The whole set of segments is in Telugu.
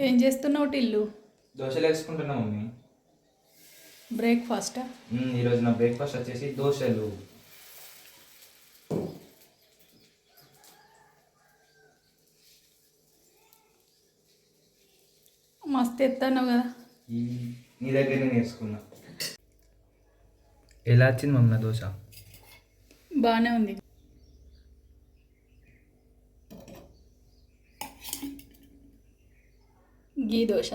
ఏం చేస్తున్నావు టిల్లు? దోశలు వేసుకుంటున్నా మమ్మీ. బ్రేక్ఫాస్టా? ఈరోజు నా బ్రేక్ఫాస్ట్ వచ్చేసి దోశలు. మస్తు ఎత్తాను కదా. నీ దగ్గరనే నేర్చుకున్నా. ఎలా వచ్చింది మమ్మీ దోశ? బాగానే ఉంది. గీ దోశ.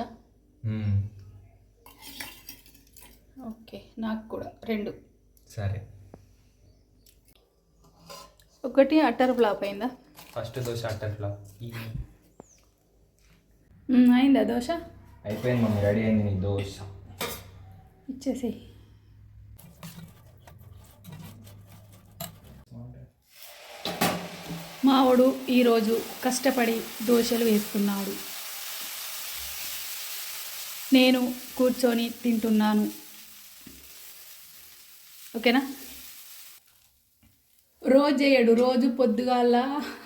ఓకే నాకు కూడా రెండు. సరే. ఒకటి అట్టర్ ఫ్లాప్ అయిందా? ఫస్ట్ దోశ అట్టట్లా మ్, అయిందా దోశ? అయిపోయింది మమ్మీ రెడీ అయింది నీ దోశ. ఇచ్చేసి మావాడు ఈరోజు కష్టపడి దోశలు వేస్తున్నాడు నేను కూర్చొని తింటున్నాను. ఓకేనా? రోజు చేయడు రోజు పొద్దుగాల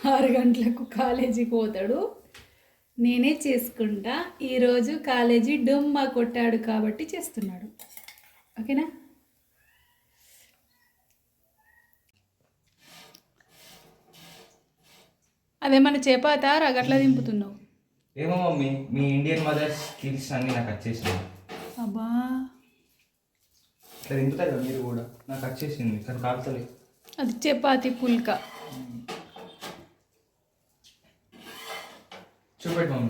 ఆరు గంటలకు కాలేజీకి పోతాడు. నేనే చేసుకుంటా. ఈరోజు కాలేజీ డొమ్మ కొట్టాడు కాబట్టి చేస్తున్నాడు. ఓకేనా? అదేమన్నా చేపాత? రగట్లా దింపుతున్నావు? ఏమో మమ్మీ మీ ఇండియన్ మదర్స్ స్కిల్స్ అన్నీ నాకు వచ్చేసింది అబ్బా. దింపుతారు కదా మీరు కూడా? నాకు వచ్చేసింది కానీ కాల్తలే అది చపాతి పుల్క. చూపెట్టు మమ్మీ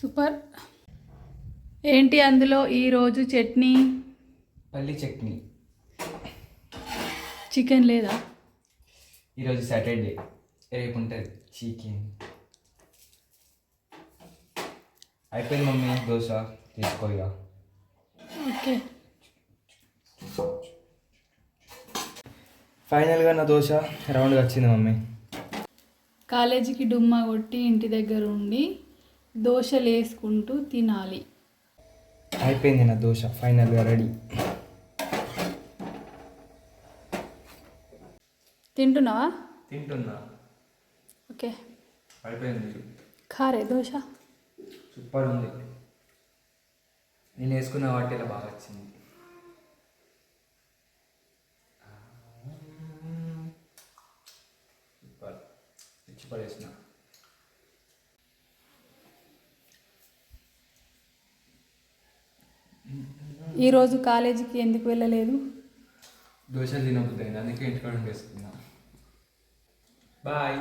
సూపర్. ఏంటి అందులో ఈరోజు చట్నీ? పల్లి చట్నీ. చికెన్ లేదా? ఈరోజు సాటర్డే. రేపు ఉంటుంది చికెన్ అయిపోయింది మమ్మీ దోశ. తీసుకో ఇక ఓకే. ఫైనల్గా నా దోశ రౌండ్గా వచ్చింది మమ్మీ. కాలేజీకి డుమ్మా కొట్టి ఇంటి దగ్గర ఉండి దోశలు వేసుకుంటూ తినాలి. అయిపోయింది నా దోశ ఫైనల్గా రెడీ. తింటున్నావా? తింటున్నా. ఓకే. అయిపోయింది ఖారే దోశ? సూపర్ ఉంది. నేను వేసుకున్న వాటిలో బాగా వచ్చింది. సూపర్. తెచ్చి పడేసిన. ఈరోజు కాలేజీకి ఎందుకు వెళ్ళలేదు? దోశ తినబుద్ది అందుకే ఇంటికాడ వేసుకున్నా బాయ్.